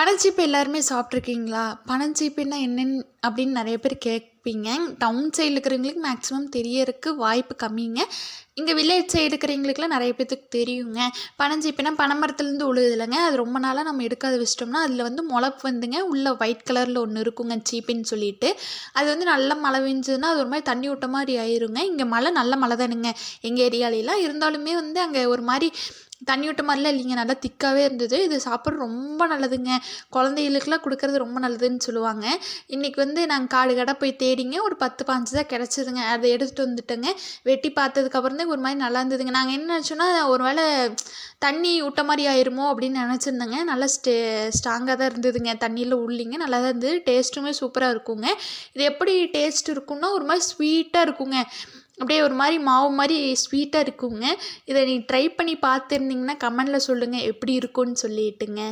பனஞ்சீப்பு எல்லாருமே சாப்பிட்ருக்கீங்களா? பனஞ்சீப்புன்னா என்னென்னு அப்படின்னு நிறைய பேர் கேட்பீங்க. டவுன் சைடில் இருக்கிறவங்களுக்கு மேக்ஸிமம் தெரியறதுக்கு வாய்ப்பு கம்மிங்க. இங்கே வில்லேஜ் சைடு இருக்கிறவங்களுக்குலாம் நிறைய பேர்த்துக்கு தெரியுங்க. பனஞ்சீப்புனா பனைமரத்துலேருந்து உழுது இல்லைங்க அது ரொம்ப நாளாக நம்ம எடுக்காத வச்சிட்டோம்னா அதில் வந்து முளப்பு வந்துங்க. உள்ளே ஒயிட் கலரில் ஒன்று இருக்குங்க சீப்புன்னு சொல்லிட்டு. அது வந்து நல்ல மழை பெஞ்சதுன்னா அது ஒரு மாதிரி தண்ணி விட்ட மாதிரி ஆயிருங்க. இங்கே மழை நல்ல மழை தானுங்க. எங்கள் ஏரியாலெலாம் இருந்தாலுமே வந்து அங்கே ஒரு மாதிரி தண்ணி விட்ட மாதிரிலாம் இல்லைங்க. நல்லா திக்காகவே இருந்தது. இது சாப்பிட்றது ரொம்ப நல்லதுங்க. குழந்தைகளுக்குலாம் கொடுக்கறது ரொம்ப நல்லதுன்னு சொல்லுவாங்க. இன்றைக்கி வந்து நாங்கள் காடு கடை போய் தேடிங்க. ஒரு பத்து பாஞ்சு தான் கிடச்சிதுங்க. அதை எடுத்துகிட்டு வந்துட்டோங்க. வெட்டி பார்த்ததுக்கப்புறம் தான் ஒரு மாதிரி நல்லா இருந்ததுங்க. நாங்கள் என்ன நினச்சோன்னா ஒரு வேளை தண்ணி விட்ட மாதிரி ஆயிருமோ அப்படின்னு நினச்சிருந்தேங்க. நல்லா ஸ்டே ஸ்ட்ராங்காக தான் இருந்ததுங்க. தண்ணியில் உள்ளிங்க. நல்லா தான் இருந்தது. டேஸ்ட்டுமே சூப்பராக இருக்குங்க. இது எப்படி டேஸ்ட் இருக்குன்னா ஒரு மாதிரி ஸ்வீட்டாக இருக்குங்க. அப்படியே ஒரு மாதிரி மாவு மாதிரி ஸ்வீட்டாக இருக்குங்க. இதை நீங்கள் ட்ரை பண்ணி பார்த்துருந்தீங்கன்னா கமெண்டில் சொல்லுங்கள் எப்படி இருக்குன்னு சொல்லிட்டுங்க.